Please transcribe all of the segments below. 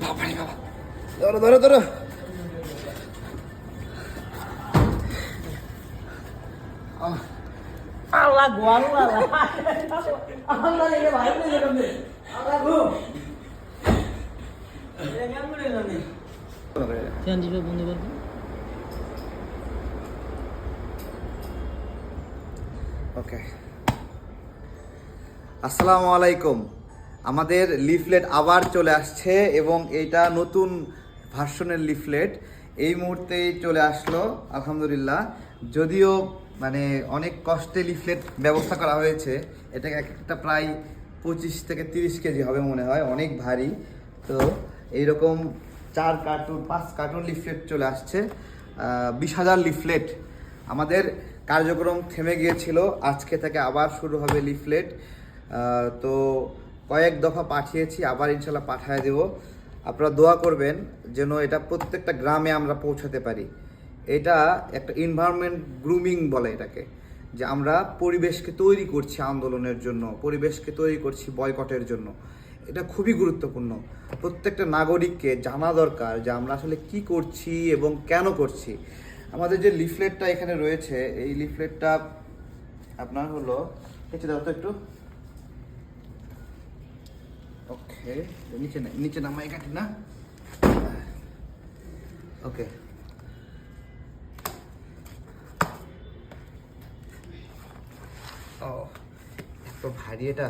봐, 빨리 봐봐. 떨어, 떨어, 떨어. 아. 알라, 뭐 알라, 알라, 이게 말도 되는데. 알라, 구. 내가 집에 못 넣었나? Okay. আসসালামু আলাইকুম। আমাদের লিফলেট আবার চলে আসছে এবং এটা নতুন ভার্সনের লিফলেট। এই মুহূর্তেই চলে আসলো, আলহামদুলিল্লাহ। যদিও মানে অনেক কষ্টে লিফলেট ব্যবস্থা করা হয়েছে। এটা এক একটা প্রায় পঁচিশ থেকে তিরিশ কেজি হবে মনে হয়, অনেক ভারী। তো, এইরকম চার কার্টুন, পাঁচ কার্টুন লিফলেট চলে আসছে। বিশ হাজার লিফলেট। আমাদের কার্যক্রম থেমে গিয়েছিল। আজকে থেকে আবার শুরু হবে লিফলেট। তো কয়েক দফা পাঠিয়েছি, আবার ইনশাল্লাহ পাঠিয়ে দেব। আপনারা দোয়া করবেন যেন এটা প্রত্যেকটা গ্রামে আমরা পৌঁছাতে পারি। এটা একটা এনভায়রনমেন্ট গ্রুমিং বলে এটাকে, যে আমরা পরিবেশকে তৈরি করছি আন্দোলনের জন্য, পরিবেশকে তৈরি করছি বয়কটের জন্য। এটা খুবই গুরুত্বপূর্ণ। প্রত্যেকটা নাগরিককে জানা দরকার যে আমরা আসলে কি করছি এবং কেন করছি। আমাদের যে লিফলেটটা এখানে রয়েছে, এই লিফলেটটা আপনার হলো দাও তো একটু ওকে নিচে নিচে নামাই কাটি না ওকে ও এত ভারী এটা।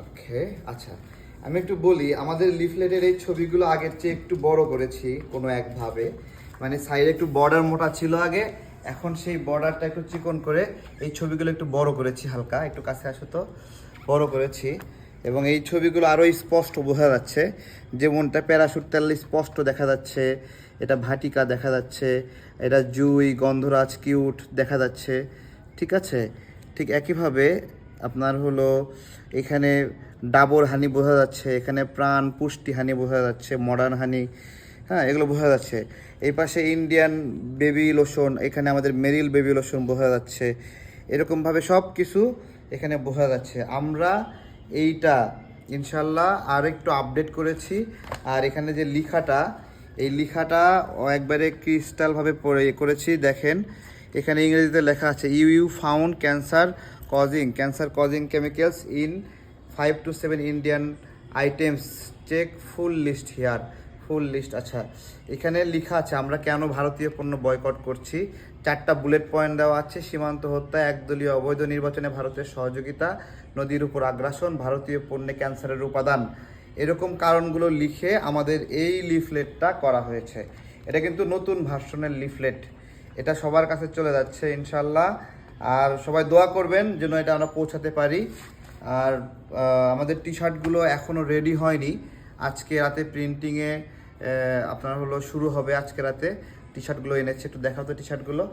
ওকে আচ্ছা আমি একটু বলি, আমাদের লিফলেটের এই ছবিগুলো আগের চেয়ে একটু বড় করেছি কোনো একভাবে মানে সাইডে একটু বর্ডার মোটা ছিল আগে এখন সেই বর্ডারটা একটু চিকন করে এই ছবিগুলো একটু বড় করেছি হালকা, একটু কাছে আসো তো। বড় করেছি। এবং এই ছবিগুলো আরও স্পষ্ট বোঝা যাচ্ছে। যেমনটা প্যারাশুট তেল স্পষ্ট দেখা যাচ্ছে, এটা ভাটিকা দেখা যাচ্ছে, এটা জুই, গন্ধরাজ কিউট দেখা যাচ্ছে। ঠিক আছে? ঠিক একইভাবে আপনার হলো এখানে ডাবর হানি বোঝা যাচ্ছে, এখানে প্রাণ পুষ্টি হানি বোঝা যাচ্ছে মডার্ন হানি হ্যাঁ এগুলো বোঝা যাচ্ছে। এই পাশে ইন্ডিয়ান বেবি লোশন এখানে আমাদের মেরিল বেবি লোশন বোঝা যাচ্ছে। এরকমভাবে সব কিছু এখানে বোঝা যাচ্ছে। আমরা এইটা ইনশাল্লাহ আর একটু আপডেট করেছি। আর এখানে যে লিখাটা, এই লিখাটা একবারে ক্রিস্টালভাবে পড়ে, করেছি। দেখেন, এখানে ইংরেজিতে লেখা আছে you you found cancer causing cancer causing chemicals in five two seven Indian items check full list here full list আচ্ছা। এখানে লেখা আছে, আমরা কেন ভারতীয় পণ্য বয়কট করছি? চারটা বুলেট পয়েন্ট দেওয়া আছে, সীমান্ত হত্যা, একদলীয় অবৈধ নির্বাচনে ভারতের সহযোগিতা, নদীর উপর আগ্রাসন, ভারতীয় পণ্যে ক্যান্সারের উপাদান। এরকম কারণগুলো লিখে আমাদের এই লিফলেটটা করা হয়েছে। এটা কিন্তু নতুন ভার্সনের লিফলেট। এটা সবার কাছে চলে যাচ্ছে ইনশাল্লাহ আর সবাই দোয়া করবেন যেন এটা আমরা পৌঁছাতে পারি। আর আমাদের টি শার্টগুলো এখনও রেডি হয়নি। আজকে রাতে প্রিন্টিংয়ে আপনার হলো শুরু হবে আজকে রাতে। টি শার্টগুলো এনেছি, একটু দেখাও তো টি শার্টগুলো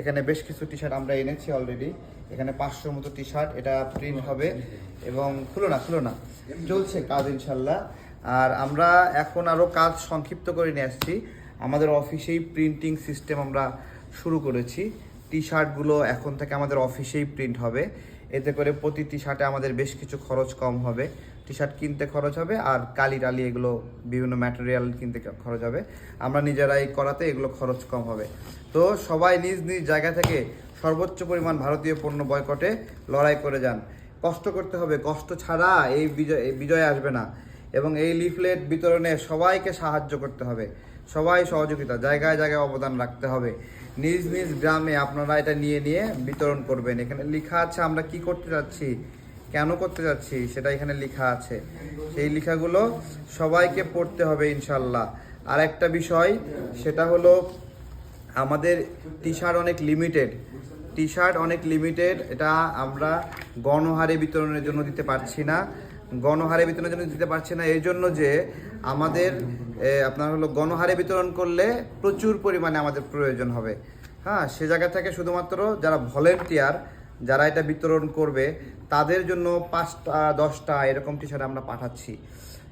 এখানে বেশ কিছু টি শার্ট আমরা এনেছি অলরেডি এখানে পাঁচশোর মতো টি শার্ট এটা প্রিন্ট হবে। এবং খুলো না খুলো না। চলছে কাজ ইনশাল্লাহ। আর আমরা এখন আরও কাজ সংক্ষিপ্ত করে নিয়ে আসছি। আমাদের অফিসেই প্রিন্টিং সিস্টেম আমরা শুরু করেছি। টি শার্টগুলো এখন থেকে আমাদের অফিসেই প্রিন্ট হবে। এতে করে প্রতি টি শার্টে আমাদের বেশ কিছু খরচ কম হবে। টি শার্ট কিনতে খরচ হবে আর কালি টালি এগুলো বিভিন্ন ম্যাটেরিয়াল কিনতে খরচ হবে। আমরা নিজেরাই করাতে এগুলো খরচ কম হবে। তো সবাই নিজ নিজ জায়গা থেকে সর্বোচ্চ পরিমাণ ভারতীয় পণ্য বয়কটে লড়াই করে যান। কষ্ট করতে হবে। কষ্ট ছাড়া এই বিজয় বিজয় আসবে না। এবং এই লিফলেট বিতরণে সবাইকে সাহায্য করতে হবে। সবাই সহযোগিতা, জায়গায় জায়গায় অবদান রাখতে হবে। নিজ নিজ গ্রামে আপনারা এটা নিয়ে নিয়ে বিতরণ করবেন। এখানে লেখা আছে আমরা কি করতে যাচ্ছি? কেন করতে যাচ্ছি সেটা এখানে লেখা আছে। সেই লেখাগুলো সবাইকে পড়তে হবে ইনশাল্লাহ আর একটা বিষয়, সেটা হলো আমাদের টি শার্ট অনেক লিমিটেড টি শার্ট অনেক লিমিটেড এটা আমরা গণহারে বিতরণের জন্য দিতে পারছি না। গণহারে বিতরণের জন্য দিতে পারছি না, এই জন্য যে আমাদের আপনার হলো গণহারে বিতরণ করলে প্রচুর পরিমাণে আমাদের প্রয়োজন হবে। হ্যাঁ সে জায়গা থেকে শুধুমাত্র যারা ভলেন্টিয়ার যারা এটা বিতরণ করবে, তাদের জন্য পাঁচটা, দশটা এরকম টি শার্ট আমরা পাঠাচ্ছি।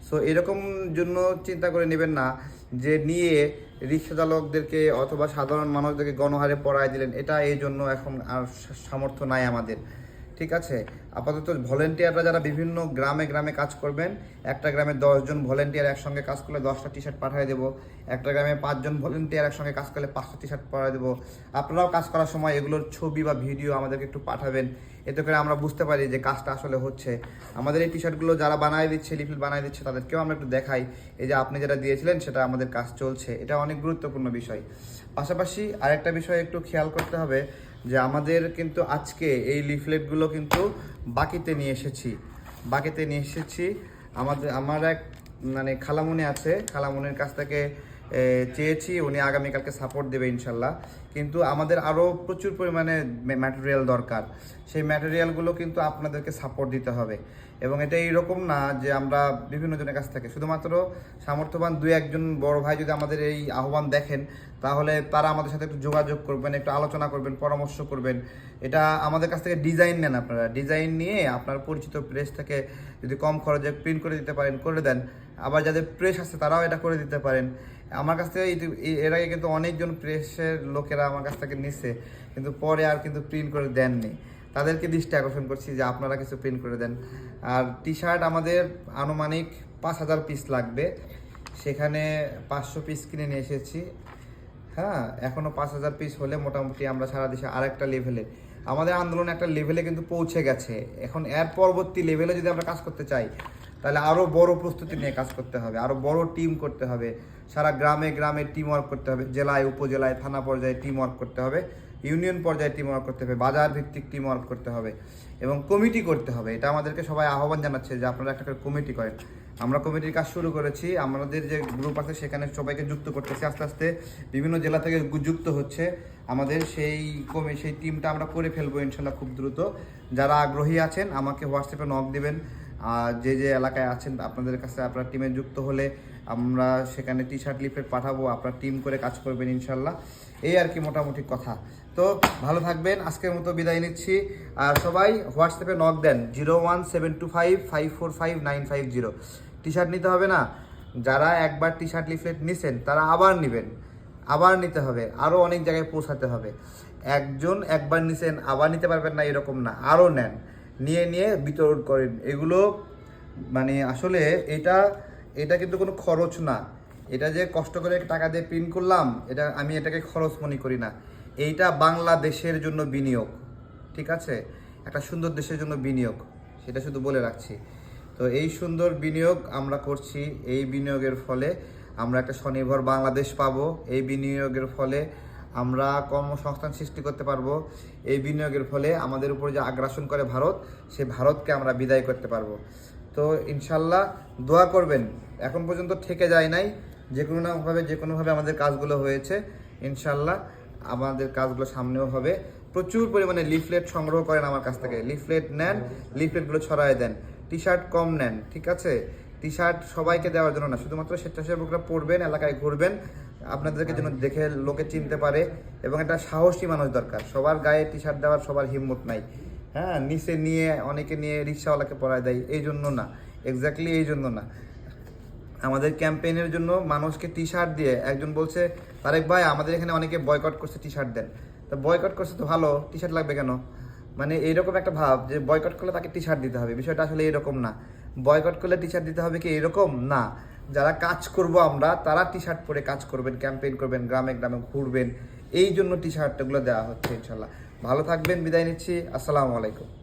সো এরকম জন্য চিন্তা করে নেবেন না যে নিয়ে রিক্সা চালকদেরকে অথবা সাধারণ মানুষদেরকে গণহারে পড়ায় দিলেন। এটা এই জন্য এখন আর সামর্থ্য নাই আমাদের। ঠিক আছে? আপাতত ভলেন্টিয়াররা যারা বিভিন্ন গ্রামে গ্রামে কাজ করবেন, একটা গ্রামে দশজন ভলেন্টিয়ার একসঙ্গে কাজ করলে দশটা টি শার্ট পাঠিয়ে দেবো, একটা গ্রামে পাঁচজন ভলেন্টিয়ার একসঙ্গে কাজ করলে পাঁচটা টি শার্ট পাঠিয়ে দেবো। আপনারাও কাজ করার সময় এগুলোর ছবি বা ভিডিও আমাদেরকে একটু পাঠাবেন, এতে করে আমরা বুঝতে পারি যে কাজটা আসলে হচ্ছে। আমাদের এই টি শার্টগুলো যারা বানায় দিচ্ছে লিফিল বানায় দিচ্ছে, তাদেরকেও আমরা একটু দেখাই। এই যে আপনি যেটা দিয়েছিলেন, সেটা আমাদের কাজ চলছে। এটা অনেক গুরুত্বপূর্ণ বিষয়। পাশাপাশি আরেকটা বিষয় একটু খেয়াল করতে হবে যে আমাদের কিন্তু আজকে এই লিফলেটগুলো কিন্তু বাকিতে নিয়ে এসেছি। বাকিতে নিয়ে এসেছি। আমাদের, আমার এক মানে খালামুনি আছে। খালামুনির কাছ থেকে চেয়েছি, উনি আগামীকালকে সাপোর্ট দেবে ইনশাল্লাহ। কিন্তু আমাদের আরও প্রচুর পরিমাণে ম্যাটেরিয়াল দরকার। সেই ম্যাটেরিয়ালগুলো কিন্তু আপনাদেরকে সাপোর্ট দিতে হবে। এবং এটা এইরকম না যে আমরা বিভিন্ন জনের কাছ থেকে, শুধুমাত্র সামর্থ্যবান দুই একজন বড় ভাই যদি আমাদের এই আহ্বান দেখেন, তাহলে তারা আমাদের সাথে একটু যোগাযোগ করবেন, একটু আলোচনা করবেন, পরামর্শ করবেন। এটা আমাদের কাছ থেকে ডিজাইন নেন আপনারা। ডিজাইন নিয়ে আপনার পরিচিত প্রেস থেকে যদি কম খরচে প্রিন্ট করে দিতে পারেন, করে দেন। আবার যাদের প্রেস আছে তারাও এটা করে দিতে পারেন। আমার কাছ থেকে এর আগে কিন্তু অনেকজন প্রেসের লোকেরা আমার কাছ থেকে নিচ্ছে কিন্তু পরে আর কিন্তু প্রিন্ট করে দেননি। তাদেরকে দৃষ্টি আকর্ষণ করছি যে আপনারা কিছু প্রিন্ট করে দেন। আর টি শার্ট আমাদের আনুমানিক পাঁচ হাজার পিস লাগবে। সেখানে পাঁচশো পিস কিনে নিয়ে এসেছি। হ্যাঁ এখনও পাঁচ হাজার পিস হলে মোটামুটি আমরা সারা দেশে আরেকটা লেভেলে আমাদের আন্দোলন একটা লেভেলে কিন্তু পৌঁছে গেছে। এখন এর পরবর্তী লেভেলে যদি আমরা কাজ করতে চাই তাহলে আরও বড় প্রস্তুতি নিয়ে কাজ করতে হবে আরও বড় টিম করতে হবে, সারা গ্রামে গ্রামে টিম ওয়ার্ক করতে হবে, জেলায়, উপজেলায়, থানা পর্যায়ে টিম ওয়ার্ক করতে হবে ইউনিয়ন পর্যায়ে টিম ওয়ার্ক করতে হবে, বাজার ভিত্তিক টিম ওয়ার্ক করতে হবে এবং কমিটি করতে হবে। এটা আমাদেরকে সবাই আহ্বান জানাচ্ছে যে আপনারা একটা করে কমিটি করেন। আমরা কমিটির কাজ শুরু করেছি, আমাদের যে গ্রুপ আছে সেখানে সবাইকে যুক্ত করতেছি, আস্তে আস্তে বিভিন্ন জেলা থেকে যুক্ত হচ্ছে। আমাদের সেই কমি সেই টিমটা আমরা করে ফেলব ইনশাল্লাহ খুব দ্রুত। যারা আগ্রহী আছেন, আমাকে হোয়াটসঅ্যাপে নক দিবেন। যে যে এলাকায় আছেন, আপনাদের কাছে আপনার টিমে যুক্ত হলে আমরা সেখানে টি শার্ট লিফলেট পাঠাবো, আপনার টিম করে কাজ করবেন ইনশাল্লাহ। এই আর কি মোটামুটি কথা। তো ভালো থাকবেন, আজকের মতো বিদায় নিচ্ছি। আর সবাই হোয়াটসঅ্যাপে নক দেন zero one seven two five five four five nine five zero T shirt নিতে হবে না। যারা একবার টি শার্ট লিফলেট নিছেন, তারা আবার নেবেন। আবার নিতে হবে। আরও অনেক জায়গায় পৌঁছাতে হবে। একজন একবার নিছেন, আবার নিতে পারবেন না, এরকম না। আরও নেন। নিয়ে নিয়ে বিতরণ করেন। এগুলো মানে আসলে এটা এটা কিন্তু কোনো খরচ না। এটা যে কষ্ট করে টাকা দিয়ে প্রিন্ট করলাম, এটা আমি এটাকে খরচ মনে করি না। এইটা বাংলাদেশের জন্য বিনিয়োগ, ঠিক আছে? একটা সুন্দর দেশের জন্য বিনিয়োগ, সেটা শুধু বলে রাখছি। তো এই সুন্দর বিনিয়োগ আমরা করছি, এই বিনিয়োগের ফলে আমরা একটা স্বনির্ভর বাংলাদেশ পাবো। এই বিনিয়োগের ফলে আমরা কর্মসংস্থান সৃষ্টি করতে পারব। এই বিনিয়োগের ফলে আমাদের উপর যে আগ্রাসন করে ভারত সেই ভারতকে আমরা বিদায় করতে পারব। তো ইনশাল্লাহ দোয়া করবেন। এখন পর্যন্ত থেকে যায় নাই। যে কোনোভাবে যে কোনোভাবে আমাদের কাজগুলো হয়েছে ইনশাল্লাহ আমাদের কাজগুলো সামনেও হবে। প্রচুর পরিমাণে লিফলেট সংগ্রহ করেন আমার কাছ থেকে। লিফলেট নেন, লিফলেটগুলো ছড়ায় দেন। টি শার্ট কম নেন, ঠিক আছে? টি শার্ট সবাইকে দেওয়ার জন্য না, শুধুমাত্র স্বেচ্ছাসেবকরা পড়বেন এলাকায় ঘুরবেন আপনাদেরকে যেন দেখে লোকে চিনতে পারে এবং একটা সাহসী মানুষ দরকার। সবার গায়ে টি শার্ট দেওয়ার সবার হিম্মত নাই। হ্যাঁ নিচে নিয়ে, অনেকে নিয়ে রিক্সাওয়ালাকে পরায় দেয়, এই জন্য না। এক্স্যাক্টলি এই জন্য না। আমাদের ক্যাম্পেইনের জন্য মানুষকে টি শার্ট দিয়ে একজন বলছে, তারেক ভাই, আমাদের এখানে অনেকে বয়কট করছে টি শার্ট দেন। তো বয়কট করছে তো ভালো টি শার্ট লাগবে কেন? মানে এইরকম একটা ভাব যে বয়কট করলে তাকে টি শার্ট দিতে হবে। বিষয়টা আসলে এরকম না। বয়কট করলে টি শার্ট দিতে হবে কি এরকম? না। যারা কাজ করব আমরা, তারা টি শার্ট পরে কাজ করবেন ক্যাম্পেইন করবেন, গ্রামে গ্রামে ঘুরবেন। এই জন্য টি শার্টগুলো দেওয়া হচ্ছে ইনশাল্লাহ। ভালো থাকবেন, বিদায় নিচ্ছি। আসসালামু আলাইকুম।